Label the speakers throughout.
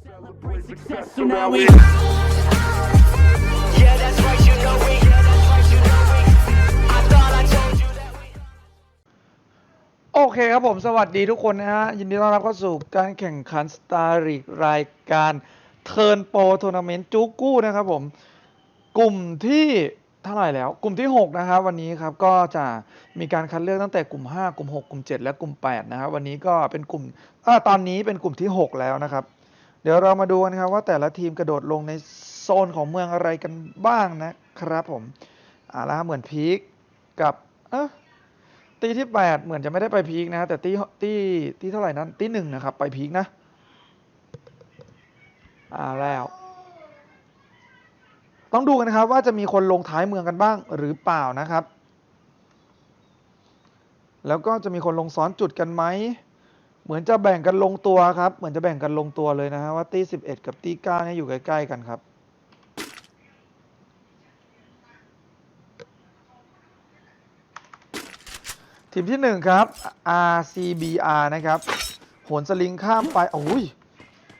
Speaker 1: Celebrate success, so now we.
Speaker 2: Yeah, that's right, you know we. Yeah, that's right, you know we. I thought I told you that we.
Speaker 3: โอเคครับผมสวัสดีทุกคนนะฮะ ยินดีต้อนรับเข้าสู่การแข่งขันสตาร์ริกรายการเทิร์นโปรทัวร์นาเมนต์จูกู้นะครับผม กลุ่มที่เท่าไหร่แล้ว กลุ่มที่ 6 นะครับ วันนี้ครับก็จะมีการคัดเลือกตั้งแต่กลุ่ม 5 กลุ่ม 6 กลุ่ม 7 และกลุ่ม 8 นะครับวันนี้ก็เป็นกลุ่มเออตอนนี้เป็นกลุ่มที่ 6 แล้วนะครับ เดี๋ยวเรามาดูกันครับว่าแต่ละทีมกระโดดลงในโซนของเมืองอะไรกันบ้างนะครับผมอ่าแล้วเหมือนพีคกับเออตีที่แปดเหมือนจะไม่ได้ไปพีคนะ แต่ตีตีตีเท่าไหร่นั้นตีหนึ่งนะครับ ไปพีคนะอ่าแล้ว ต้องดูกันนะครับว่าจะมีคนลงท้ายเมืองกันบ้างหรือเปล่านะครับ แล้วก็จะมีคนลงซ้อนจุดกันไหม เหมือนจะแบ่งกันลงตัวครับ เหมือนจะแบ่งกันลงตัวเลยนะฮะว่าตีสิบเอ็ดกับตีเก้าเนี่ยอยู่ใกล้ๆกันครับ ทีมที่หนึ่งครับ RCBR นะครับโหนสลิงข้ามไปโอ้ย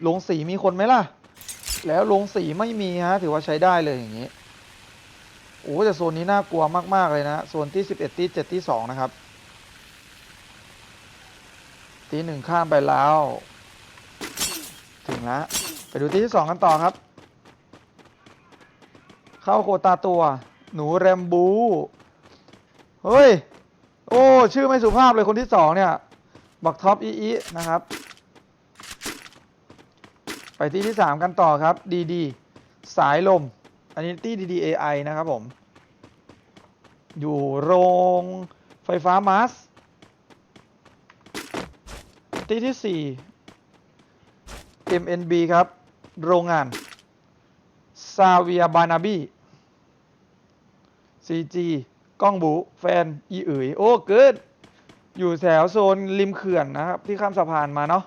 Speaker 3: ลงสีมีคนไหมล่ะ แล้วลงสีไม่มีฮะถือว่าใช้ได้เลยอย่างนี้โอ้แต่โซนนี้น่ากลัวมากๆเลยนะโซนที่ 11 ที่ 7 ที่ 2 นะครับ ทีหนึ่งข้ามไปแล้ว ถึงแล้วไปดูทีที่2กันต่อครับ เข้าโคตาตัว หนูแรมบู เฮ้ย โอ้ ชื่อไม่สุภาพเลยคนที่สองเนี่ย บักท็อปอีอีนะครับ ไปที่ที่สามกันต่อครับ ดีดีสายลม อันนี้ทีดีดีเอไอนะครับผม อยู่โรงไฟฟ้ามาส ที่ที่สี่ MNB ครับ โรงงานซาเวียบานาบี CG กล้องบูแฟน อีเอ๋ยโอ้ เกิด อยู่แถวโซนริมเขื่อนนะครับ ที่ข้ามสะพานมาเนาะ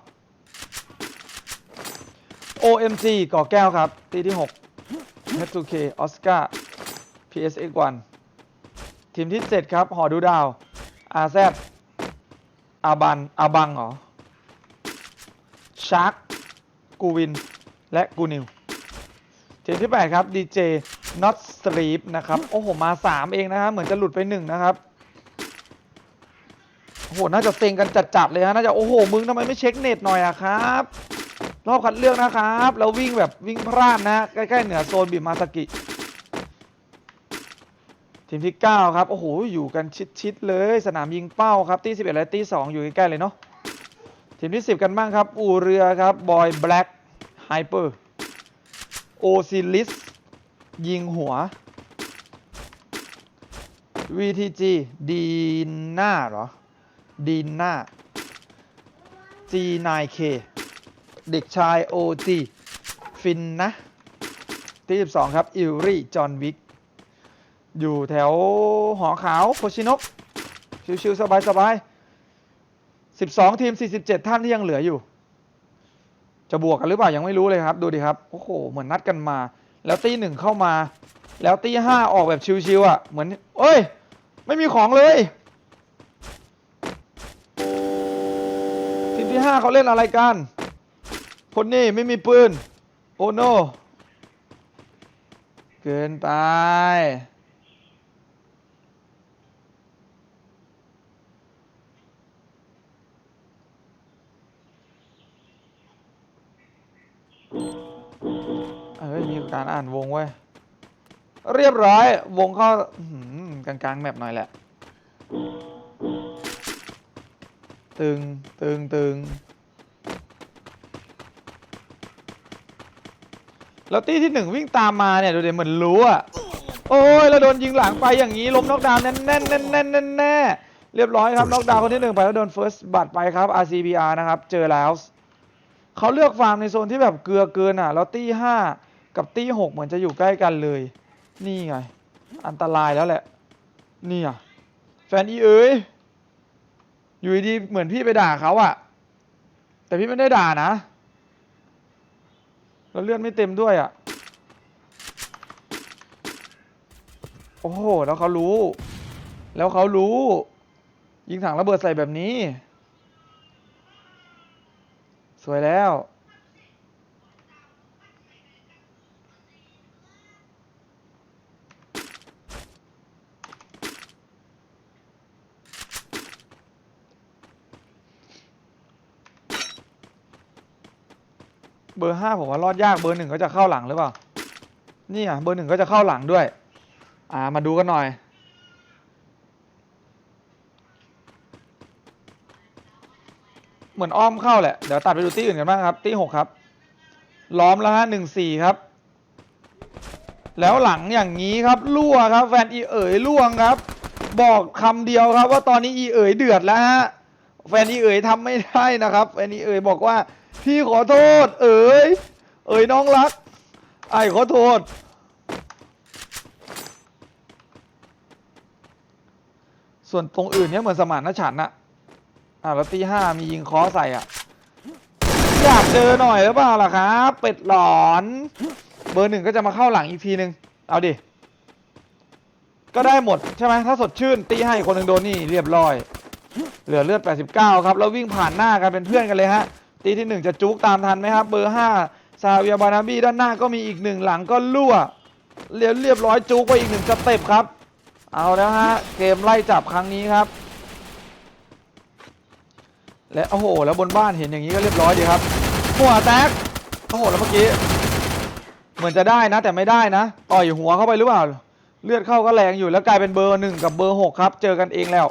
Speaker 3: OMG ก่อแก้วครับทีที่ 6 H2K ออสการ์ PSX1 ทีมที่ 7 ครับ หอดูดาว RZ อาบันอาบังเหรอ ชาร์กกูวิน และกูนิวทีมที่ 8 ครับ DJ Not Sleep นะครับ โอ้โห มา 3 เองนะครับ เหมือนจะหลุดไป 1 นะครับโอ้โห น่าจะเซ็งกันจัดๆเลยฮะน่าจะ โอ้โห มึงทำไมไม่เช็คเน็ตหน่อยอะครับ รอบคัดเลือกนะครับ แล้ววิ่งแบบวิ่งพลาดนะ ใกล้ ๆ เหนือโซนบิมาสกิ ทีมที่ 9 ครับ โอ้โห อยู่กันชิด ๆ เลย สนามยิงเป้าครับ ที่ 11 และที่2อยู่ใกล้ๆเลยเนาะ ทีมที่ 10 กันบ้างครับ อูเรือครับบอยแบล็กไฮเปอร์โอซิลิสยิงหัว VTG ดีน่าเหรอดีน่า G9K เด็กชาย OG ฟินนะ ที่ 12 ครับ อิลรี่ จอห์นวิก อยู่แถวหอขาว โคชินก ชิวๆสบายๆ 12 ทีม 47 ท่านที่ยังเหลืออยู่ จะบวกกันหรือเปล่ายังไม่รู้เลยครับ ดูดิครับ โอ้โห เหมือนนัดกันมา แล้วตีหนึ่งเข้ามา แล้วตีห้าออกแบบชิวๆอะ เหมือน เอ้ย ไม่มีของเลย ทีมที่ห้าเขาเล่นอะไรกัน คนนี้ไม่มีปืน โอโน เกินไป การอ่านวงเว้ย เรียบร้อย วงเข้ากลางกลางๆแมปหน่อยแหละ ตึง ตึง ตึง แล้วตี้ที่หนึ่งวิ่งตามมาเนี่ย ดูเดี๋ยวเหมือนรู้อะโอ้ยแล้วโดนยิงหลังไปอย่างนี้ล้มน็อกดาวน์แน่นแน่นแน่นแน่นแน่นแน่เรียบร้อยครับน็อกดาวน์คนที่หนึ่งไปแล้วโดนเฟิร์สบัตรไปครับ RCBR นะครับ เจอแล้วเขาเลือกฟาร์มในโซนที่แบบเกลือเกินอะแล้วตี้ห้า กับตี้หกเหมือนจะอยู่ใกล้กันเลย นี่ไง อันตรายแล้วแหละ นี่อะ แฟนอีเอ๋ยอยู่ดีเหมือนพี่ไปด่าเขาอะแต่พี่ไม่ได้ด่านะ แล้วเลือดไม่เต็มด้วยอะโอ้โหแล้วเขารู้ แล้วเขารู้ ยิงถังระเบิดใส่แบบนี้ สวยแล้ว อร์ห้าผมว่ารอดยากเบอร์หนึ่งก็จะเข้าหลังหรือเปล่านี่อะเบอร์หนึ่งก็จะเข้าหลังด้วย อ่ามาดูกันหน่อยเหมือนอ้อมเข้าแหละ เดี๋ยวตัดไปดูตี้อื่นกันบ้างครับตี้หกครับ ล้อมแล้วฮะหนึ่งสี่ครับ แล้วหลังอย่างนี้ครับรั่วครับ แฟนอีเอ๋ยล่วงครับ บอกคำเดียวครับ ว่าตอนนี้อีเอ๋ยเดือดแล้วฮะ แฟนอีเอ๋ยทำไม่ได้นะครับ แฟนอีเอ๋ยบอกว่า พี่ขอโทษ เอ๋ยเอ๋ยน้องรัก ไอ้ขอโทษ ส่วนตรงอื่นเนี่ยเหมือนสมานนฉันท์อะอ่าแล้วตีห้ามียิงคอใส่อะ อยากเจอหน่อยหรือเปล่าล่ะครับ เป็ดหลอน เบอร์หนึ่งก็จะมาเข้าหลังอีกทีหนึ่งเอาดิ ก็ได้หมดใช่ไหมถ้าสดชื่น ตีให้คนหนึ่งโดนนี่เรียบร้อย เหลือเลือด 89 ครับ แล้ววิ่งผ่านหน้ากันเป็นเพื่อนกันเลยฮะ ตีที่หนึ่งจะจุกตามทันไหมครับ เบอร์ห้าซาเวียบานาบีด้านหน้าก็มีอีกหนึ่งหลังก็รั่วเรียบเรียบร้อยจุกไปอีกหนึ่งสเต็ปครับ เอาแล้วฮะ เกมไล่จับครั้งนี้ครับ และโอ้โห แล้วบนบ้านเห็นอย่างนี้ก็เรียบร้อยดีครับ หัวแตกโอ้โหแล้วเมื่อกี้เหมือนจะได้นะ แต่ไม่ได้นะต่อยหัวเข้าไปหรือเปล่า เลือดเข้าก็แรงอยู่แล้วกลายเป็นเบอร์หนึ่งกับเบอร์หกครับ เจอกันเองแล้ว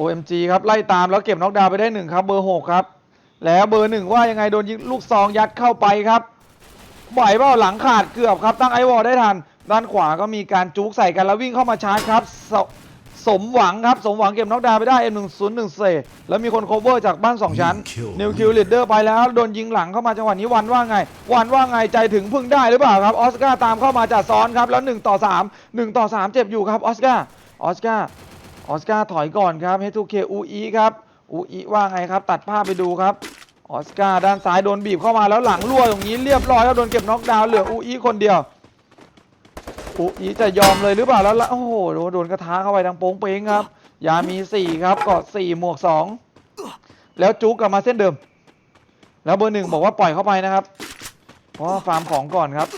Speaker 3: OMG ครับไล่ตามแล้วเก็บน็อกดาวไปได้หนึ่งครับเบอร์หกครับ แล้วเบอร์หนึ่งว่ายังไงโดนยิงลูกซองยัดเข้าไปครับไหวเปล่าหลังขาดเกือบครับตั้งไอวอลได้ทัน ด้านขวาก็มีการจุกใส่กันแล้ววิ่งเข้ามาชาร์จครับสสมหวังครับ สมหวังเก็บน็อกดาวไปได้ M101 เซแล้วมีคนโคเวอร์จากบ้าน 2 ชั้นนิวคิวลีดเดอร์ไปแล้ว โดนยิงหลังเข้ามาจังหวะนี้วันว่าไง วันว่าไงใจถึงพึ่งได้หรือเปล่าครับออสการ์ตามเข้ามาจากซ้อนครับ แล้ว 1 ต่อ 3 1 ต่อ 3 เจ็บอยู่ครับออสการ์ออสการ์ ออสการ์ถอยก่อนครับ H2K อูอีครับอูอีว่าไงครับ ตัดภาพไปดูครับออสการ์ด้านซ้ายโดนบีบเข้ามาแล้วหลังรั่วตรงนี้เรียบร้อยครับโดนเก็บน็อกดาวน์เหลืออูอีคนเดียวอูอีจะยอมเลยหรือเปล่าแล้วละโอ้โหโดนโดนกระทะเข้าไปดังโป้งเป้งครับ ยามี4ครับกอด4หมวก2แล้วจุกกลับมาเส้นเดิม แล้วเบอร์หนึ่งบอกว่าปล่อยเข้าไปนะครับเพราะว่าฟาร์มของก่อนครับ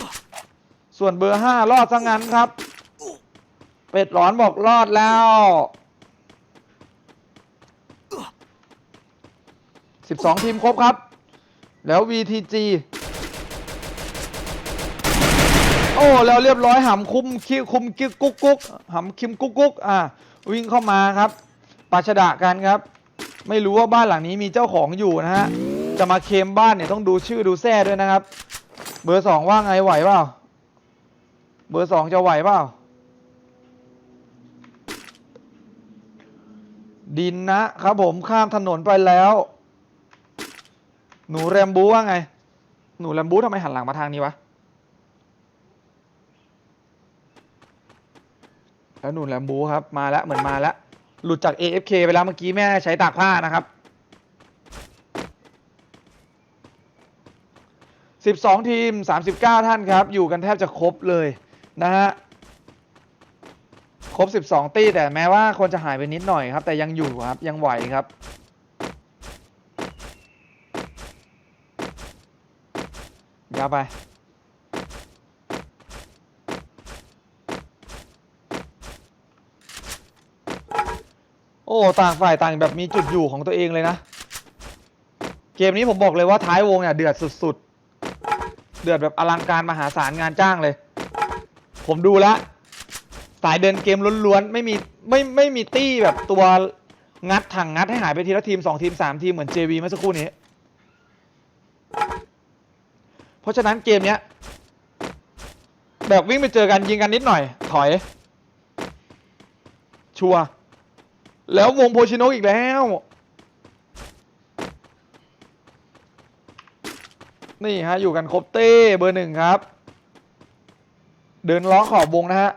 Speaker 3: ส่วนเบอร์5รอดซะงั้นครับ เป็ดร้อนบอกรอดแล้ว 12 ทีมครบครับ แล้ว VTG โอ้แล้วเรียบร้อยหำคุมคิคุมกิกกุ๊กกุ๊กหำคิมกุ๊กกุ๊กอะวิ่งเข้ามาครับปาชดะกันครับ ไม่รู้ว่าบ้านหลังนี้มีเจ้าของอยู่นะฮะจะมาเคมบ้านเนี่ยต้องดูชื่อดูแท้ด้วยนะครับ เบอร์สองว่าไงไหวเปล่าเบอร์สองจะไหวเปล่าดินนะครับผมข้ามถนนไปแล้ว หนูแรมบูว่าไง หนูแรมบูทำไมหันหลังมาทางนี้วะ แล้วหนูแรมบูครับ มาแล้วเหมือนมาแล้ว หลุดจาก AFK ไปแล้วเมื่อกี้แม่ใช้ตากผ้านะครับ12ทีม39ท่านครับ อยู่กันแทบจะครบเลยนะฮะครบ 12 ตี้แต่แม้ว่าคนจะหายไปนิดหน่อยครับ แต่ยังอยู่ครับยังไหวครับาไป โอ้ ต่างฝ่ายต่างแบบมีจุดอยู่ของตัวเองเลยนะ เกมนี้ผมบอกเลยว่าท้ายวงเนี่ยเดือดสุดๆ เดือดแบบอลังการมหาศาลงานจ้างเลย ผมดูแล้วสายเดินเกมล้วนๆ ไม่มีไม่ไม่มีตี้แบบตัวงัดถังงัดให้หายไปทีละทีม 2 ทีม 3 ทีม เหมือน JV เมื่อสักครู่นี้ เพราะฉะนั้นเกมเนี้ยแบบวิ่งไปเจอกันยิงกันนิดหน่อย ถอย ชัวแล้ววงโพชิโนอีกแล้ว นี่ฮะ อยู่กันครบเต้เบอร์หนึ่งครับ เดินล้อขอบวงนะฮะ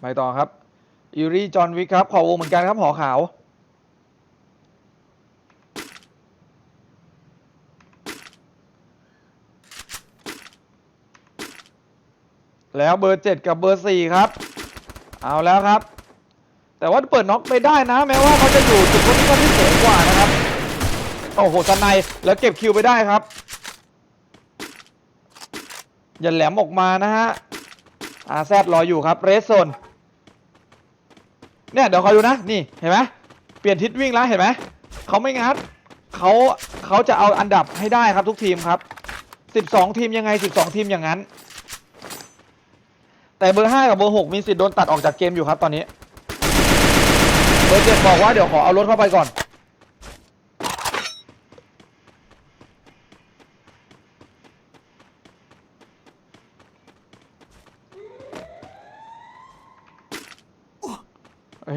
Speaker 3: ไปต่อครับ อิรีจอห์นวิกครับ ขอวงเหมือนกันครับหอขาว แล้วเบอร์เจ็ดกับเบอร์สี่ครับ เอาแล้วครับ แต่ว่าเปิดน็อกไปได้นะ แม้ว่าเขาจะอยู่จุดโพซิชั่นที่สูงกว่านะครับ โอ้โหสไนยแล้วเก็บคิวไปได้ครับ อย่าแหลมออกมานะฮะอาแซดรออยู่ครับ เรสโซน เนี่ยเดี๋ยวคอยดูนะนี่เห็นไหมเปลี่ยนทิศวิ่งแล้วเห็นไหมเขาไม่งัดเขาเขาจะเอาอันดับให้ได้ครับทุกทีมครับ 12 ทีมยังไง 12 ทีมอย่างนั้น แต่เบอร์ 5 กับเบอร์ 6 มีสิทธิ์โดนตัดออกจากเกมอยู่ครับตอนนี้ เบอร์ 7 บอกว่าเดี๋ยวขอเอารถเข้าไปก่อน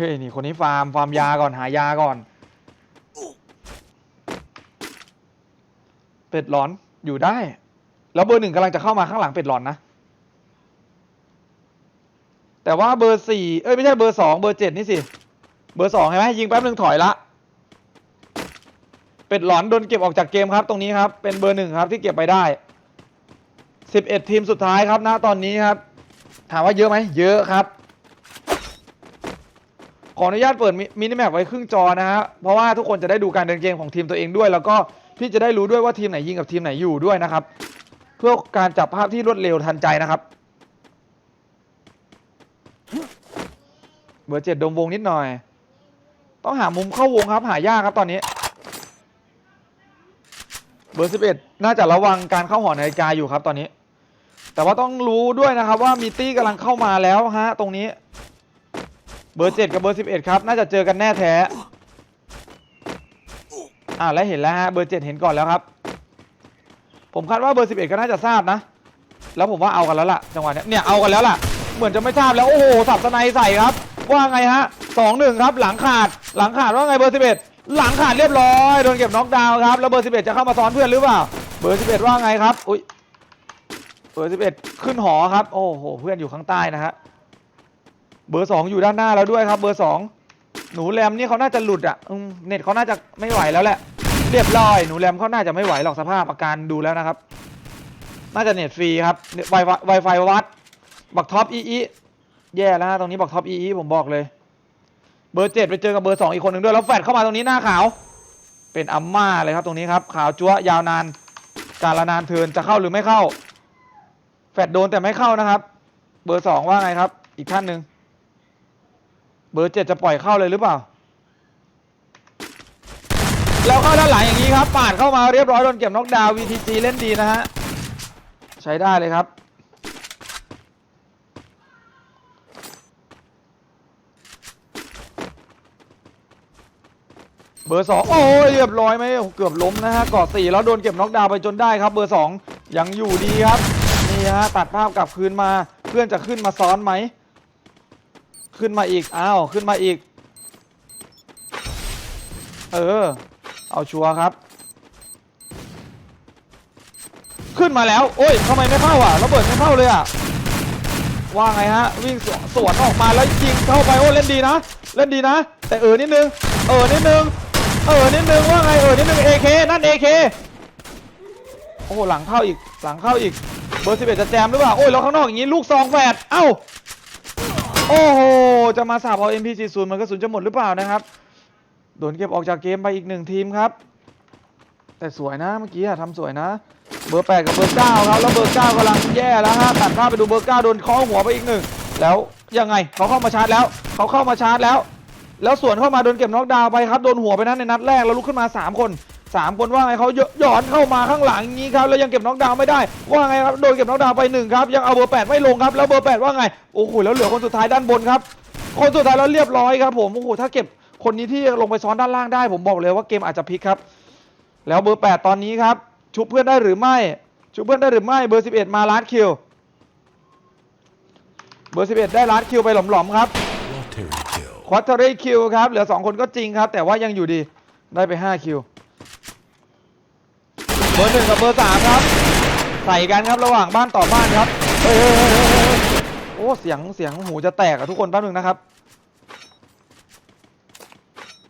Speaker 3: ฮ้ยนี่คนนี้ฟาร์มฟาร์มยาก่อนหายาก่อนเป็ดหลอนอยู่ได้ แล้วเบอร์หนึ่งกำลังจะเข้ามาข้างหลังเป็ดหลอนนะ แต่ว่าเบอร์สี่เอ้ยไม่ใช่เบอร์สองเบอร์เจ็ดนี่สิ เบอร์สองเห็นไหมยิงแป๊บหนึ่งถอยละ เป็ดหลอนโดนเก็บออกจากเกมครับ ตรงนี้ครับ เป็นเบอร์หนึ่งครับที่เก็บไปได้สิบเอ็ดทีมสุดท้ายครับณตอนนี้ครับ ถามว่าเยอะไหมเยอะครับ ขออนุญาตเปิดมินิแมปไว้ครึ่งจอนะฮะ เพราะว่าทุกคนจะได้ดูการเดินเกมของทีมตัวเองด้วย แล้วก็พี่จะได้รู้ด้วยว่าทีมไหนยิงกับทีมไหนอยู่ด้วยนะครับ เพื่อการจับภาพที่รวดเร็วทันใจนะครับ เบอร์เจ็ดดมวงนิดหน่อย ต้องหามุมเข้าวงครับหายากครับตอนนี้ เบอร์สิบเอ็ดน่าจะระวังการเข้าหอนาฬิกาอยู่ครับตอนนี้ แต่ว่าต้องรู้ด้วยนะครับว่ามีตี้กำลังเข้ามาแล้วฮะตรงนี้ เบอร์เจ็ดกับเบอร์สิบเอ็ดครับ น่าจะเจอกันแน่แท้ อ่าและเห็นแล้วฮะ เบอร์เจ็ดเห็นก่อนแล้วครับ ผมคาดว่าเบอร์สิบเอ็ดก็น่าจะทราบนะ แล้วผมว่าเอากันแล้วล่ะจังหวะเนี้ยเนี่ยเอากันแล้วล่ะ เหมือนจะไม่ทราบแล้ว โอ้โห สับสไนใส่ครับ ว่าไงฮะสองหนึ่งครับ หลังขาด หลังขาดว่าไงเบอร์สิบเอ็ดหลังขาดเรียบร้อย โดนเก็บน็อกดาวน์ครับ แล้วเบอร์สิบเอ็ดจะเข้ามาซ้อนเพื่อนหรือเปล่า เบอร์สิบเอ็ดว่าไงครับ อุ้ยเบอร์สิบเอ็ดขึ้นหอครับ โอ้โห เพื่อนอยู่ข้างใต้นะฮะ เบอร์สองอยู่ด้านหน้าแล้วด้วยครับ เบอร์สองหนูแรมนี่เขาน่าจะหลุดอะเน็ตเขาน่าจะไม่ไหวแล้วแหละ เรียบร้อยหนูแรมเขาน่าจะไม่ไหวหรอกสภาพอาการดูแล้วนะครับ น่าจะเน็ตฟรีครับไวไฟไวไฟวัดบักท็อปอีอีแย่แล้วฮะตรงนี้บักท็อปอีอีผมบอกเลย เบอร์เจ็ดไปเจอกับเบอร์สองอีกคนหนึ่งด้วยแล้วแฟดเข้ามาตรงนี้หน้าขาว เป็นอัมม่าเลยครับตรงนี้ครับขาวจั๊วยาวนานการละนานเทินจะเข้าหรือไม่เข้า แฟดโดนแต่ไม่เข้านะครับ เบอร์สองว่าไงครับ อีกท่านหนึ่ง เบอร์เจ็ดจะปล่อยเข้าเลยหรือเปล่า แล้วเข้าด้านหลังอย่างนี้ครับปาดเข้ามาเรียบร้อยโดนเก็บน็อกดาวน์ VTG เล่นดีนะฮะ ใช้ได้เลยครับ เบอร์สองโอ้ยเรียบร้อยไหมเกือบล้มนะฮะเกาะสี่แล้วโดนเก็บน็อกดาวน์ไปจนได้ครับ เบอร์สองยังอยู่ดีครับ นี่ฮะตัดภาพกลับคืนมาเพื่อนจะขึ้นมาซ้อนไหม ขึ้นมาอีก อ้าว ขึ้นมาอีก เออ เอาชัวร์ครับ ขึ้นมาแล้ว โอ้ยทำไมไม่เข้าอะระเบิดไม่เข้าเลยอะ ว่าไงฮะ วิ่งสวนสวนออกมาแล้วยิงเข้าไป โอ้เล่นดีนะ เล่นดีนะ แต่เออนิดนึง เออนิดนึง เออนิดนึงว่าไง เออนิดนึง AK นั่น AK โอ้หหลังเข้าอีก หลังเข้าอีก เบอร์สิบเอ็ดจะแจมหรือเปล่า โอ้ยแล้วข้างนอกอย่างนี้ลูกซองแฝดเอ้า โอ้โห จะมาสาบเอา MP40 มันกระสุนจะหมดหรือเปล่านะครับ โดนเก็บออกจากเกมไปอีกหนึ่งทีมครับ แต่สวยนะเมื่อกี้ทำสวยนะ เบอร์แปดกับเบอร์เก้าครับ แล้วเบอร์เก้ากำลังแย่แล้วฮะ ตัดภาพไปดูเบอร์เก้าโดนเคอหัวไปอีกหนึ่ง แล้วยังไงเขาเข้ามาชาร์จแล้ว เขาเข้ามาชาร์จแล้ว แล้วสวนเข้ามาโดนเก็บน็อกดาวไปครับ โดนหัวไปนั้นในนัดแรก แล้วลุกขึ้นมา 3 คน 3คนว่าไงเขาหย่อนเข้ามาข้างหลังอย่างนี้ครับแล้วยังเก็บน็อกดาวน์ไม่ได้ ว่าไงครับโดนเก็บน็อกดาวน์ไปหนึ่งครับยังเอาเบอร์แปดไม่ลงครับแล้วเบอร์แปดว่าไงโอ้โหแล้วเหลือคนสุดท้ายด้านบนครับคนสุดท้ายแล้วเรียบร้อยครับผมโอ้โหถ้าเก็บคนนี้ที่ลงไปซ้อนด้านล่างได้ผมบอกเลยว่าเกมอาจจะพลิกครับ แล้วเบอร์8ตอนนี้ครับชุบเพื่อนได้หรือไม่ชุบเพื่อนได้หรือไม่เบอร์11มาล้านคิวเบอร์11ได้ล้านคิวไปหลอมๆครับ
Speaker 1: Terry kill.
Speaker 3: ควอเตอรี่คิวครับเหลือ2คนก็จริงครับ แต่ว่ายังอยู่ดีได้ไป5คิวเบอร์หนึ่งกับเบอร์สามครับ ใส่กันครับระหว่างบ้านต่อบ้านครับ เฮ้ยเฮ้ยเฮ้ยเฮ้ยเฮ้ยโอ้เสียงเสียงหูจะแตกอะทุกคนแป๊บหนึงนะครับ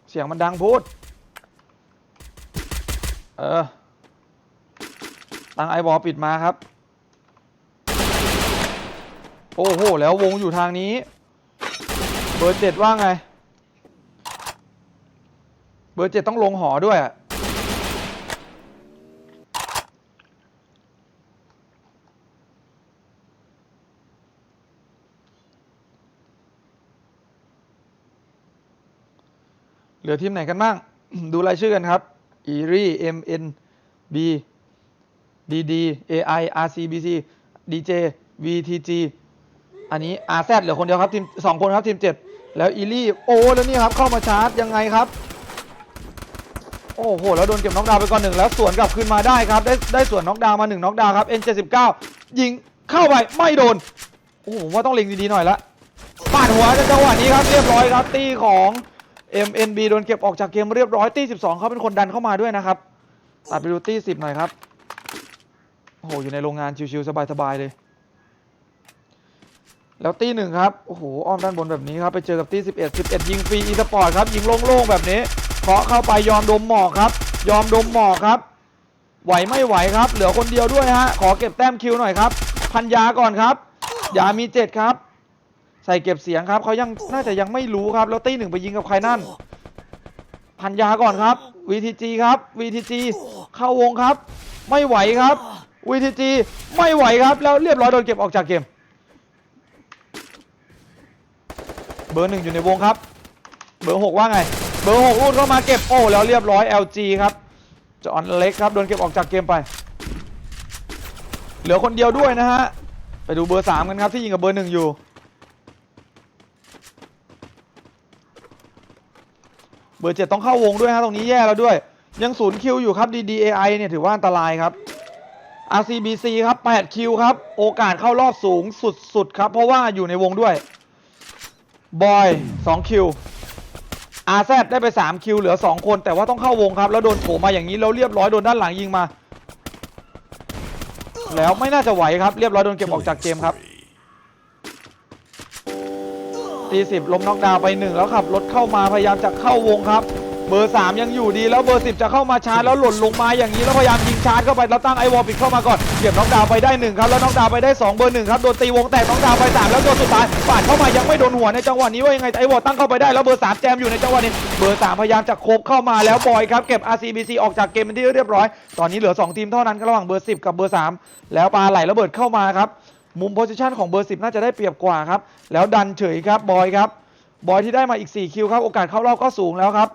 Speaker 3: เสียงมันดังพูด เออ ตั้งไอบอปิดมาครับ โอ้โห แล้ววงอยู่ทางนี้ เบอร์เจ็ดว่าไง เบอร์เจ็ดต้องลงหอด้วยอะ ลือทีมไหนกันบ้าง ดูรายชื่อกันครับอีรีเอ็มเอ็นบีดีดีเอไออาร์ซีบีซีดีเจวีทีจีอันนี้อาร์แซดเหลือคนเดียวครับทีมสองคนครับทีมเจ็ดแล้วอีรี่โอ้แล้วนี่ครับเข้ามาชาร์จยังไงครับ โอ้โห แล้วโดนเก็บน็อกดาวไปก่อนหนึ่งแล้วสวนกลับคืนมาได้ครับ ได้ได้สวนน็อกดาวมาหนึ่งน็อกดาวครับ N79 ยิงเข้าไปไม่โดน โอ้โหผมว่าต้องเล็งดีๆหน่อยละปาดหัวกันจังหวะนี้ครับเรียบร้อยครับตีของ MNB โดนเก็บออกจากเกมเรียบร้อยตี12เขาเป็นคนดันเข้ามาด้วยนะครับตัดไปดูตี10หน่อยครับโอ้โหอยู่ในโรงงานชิวๆสบายๆเลย แล้วตีหนึ่งครับโอ้โหอ้อมด้านบนแบบนี้ครับไปเจอกับตี11 11 ยิงฟรีอีสปอร์ตครับยิงโล่งๆแบบนี้เคาะเข้าไปยอมดมหมอกครับ ยอมดมหมอกครับ ไหวไม่ไหวครับ เหลือคนเดียวด้วยฮะขอเก็บแต้มคิวหน่อยครับ พันยาก่อนครับยามีเจ็ดครับ ใส่เก็บเสียงครับเขายังน่าจะยังไม่รู้ครับ แล้วตีหนึ่งไปยิงกับใครนั่น พันยาก่อนครับ VTG ครับ VTG เข้าวงครับ ไม่ไหวครับ VTG ไม่ไหวครับ แล้วเรียบร้อยโดนเก็บออกจากเกม เบอร์หนึ่งอยู่ในวงครับ เบอร์หกว่าไง เบอร์หกรูดเข้ามาเก็บโอ้แล้วเรียบร้อย LG ครับจอห์นเล็กครับโดนเก็บออกจากเกมไป เหลือคนเดียวด้วยนะฮะไปดูเบอร์สามกันครับที่ยิงกับเบอร์หนึ่งอยู่ เบอร์เจ็ดต้องเข้าวงด้วยฮะตรงนี้แย่แล้วด้วย ยังศูนย์คิวอยู่ครับ DDAI เนี่ยถือว่าอันตรายครับ RCBC ครับ8คิวครับ โอกาสเข้ารอบสูงสุดๆครับ เพราะว่าอยู่ในวงด้วยบอย2คิว RZ ได้ไป 3 คิวเหลือ 2 คน แต่ว่าต้องเข้าวงครับ แล้วโดนโถมมาอย่างนี้ แล้วเรียบร้อยโดนด้านหลังยิงมา แล้วไม่น่าจะไหวครับ เรียบร้อยโดนเก็บออกจากเกมครับ ตีสิบล้มน็อกดาวไปหนึ่งแล้วขับรถเข้ามาพยายามจะเข้าวงครับ เบอร์ 3 ยังอยู่ดีแล้วเบอร์ 10 จะเข้ามาชาร์จแล้วหล่นลงมาอย่างนี้แล้วพยายามยิงชาร์จเข้าไปแล้วตั้งไอวอลปิดเข้ามาก่อนเก็บน็อกดาวไปได้หนึ่งครับแล้วน็อกดาวไปได้สองเบอร์หนึ่งครับโดนตีวงแตกน็อกดาวไปสามแล้วตัวสุดท้ายปาดเข้ามายังไม่โดนหัวในจังหวะนี้ว่ายังไงไอวอลตั้งเข้าไปได้แล้วเบอร์สามแจมอยู่ในจังหวะนี้เบอร์สามพยายามจะโคบเข้ามาแล้วบอยครับเก็บ RCBC ออกจากเกมเป็นที่เรียบร้อย ตอนนี้เหลือสองทีมเท่านั้นระหว่างเบอร์ 10 กับเบอร์สามแล้วปาไหลระเบิดเข้ามาครับ มุมโพซิชันของเบอร์ 10 น่าจะได้เปรียบกว่าครับ แล้วดันเฉยครับบอยครับ บอยที่ได้มาอีก 4 คิวครับ โอกาสเข้ารอบก็สูงแล้วครับ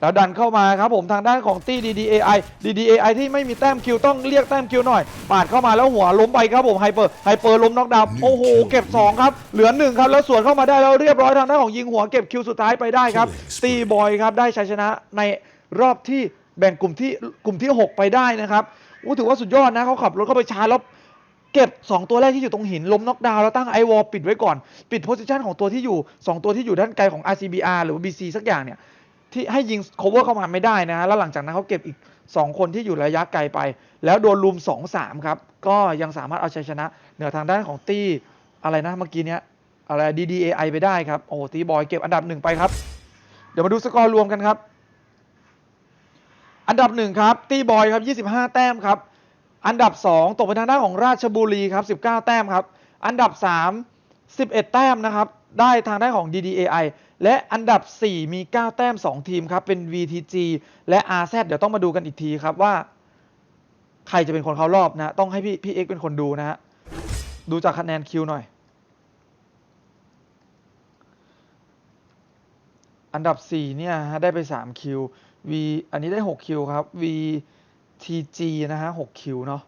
Speaker 3: แล้วดันเข้ามาครับผมทางด้านของตี้ DDAI DDAI ที่ไม่มีแต้มคิวต้องเรียกแต้มคิวหน่อย ปาดเข้ามาแล้วหัวล้มไปครับผมไฮเปอร์ไฮเปอร์ล้มน็อกดาวน์โอ้โหเก็บ 2 ครับ เหลือ 1 ครับ แล้วสวนเข้ามาได้แล้วเรียบร้อยทางด้านของยิงหัวเก็บคิวสุดท้ายไปได้ครับตีบอยครับได้ชัยชนะในรอบที่แบ่งกลุ่มที่กลุ่มที่ 6 ไปได้นะครับอู้ถือว่าสุดยอดนะเขาขับรถเข้าไปชาร์จแล้ว เก็บ 2 ตัวแรกที่อยู่ตรงหินล้มน็อกดาวน์แล้วตั้งไอวอลปิดไว้ก่อน ปิดโพซิชันของตัวที่อยู่ 2 ตัวที่อยู่ด้านไกลของ RCBR หรือ BC สักอย่างเนี่ยที่ให้ยิง cover เข้ามาไม่ได้นะฮะแล้วหลังจากนั้นเขาเก็บอีก 2 คนที่อยู่ระยะไกลไป แล้วโดนลุม 2-3 ครับ ก็ยังสามารถเอาชัยชนะ เหนือทางด้านของตี้อะไรนะเมื่อกี้เนี้ยอะไร DDAI ไปได้ครับ โอ้ตีบอยเก็บอันดับหนึ่งไปครับ เดี๋ยวมาดูสกอร์รวมกันครับ อันดับหนึ่งครับ ตีบอยครับ 25 แต้มครับ อันดับ 2 ตกไปทางด้านของราชบุรีครับ19 แต้มครับ อันดับ 3 11 แต้มนะครับ ได้ทางด้านของ DDAI และอันดับ 4 มี 9 แต้ม 2 ทีมครับ เป็น VTG และ RZ เดี๋ยวต้องมาดูกันอีกทีครับว่า ใครจะเป็นคนเข้ารอบนะ ต้องให้พี่พี่เอ็กเป็นคนดูนะฮะ ดูจากคะแนนคิวหน่อย อันดับ 4 เนี่ยได้ไป 3 คิว V อันนี้ได้ 6 คิวครับ TG นะฮะ6คิวเนาะ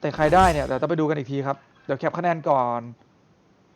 Speaker 3: แต่ใครได้เนี่ยเดี๋ยวต้องไปดูกันอีกทีครับ เดี๋ยวแคปคะแนนก่อน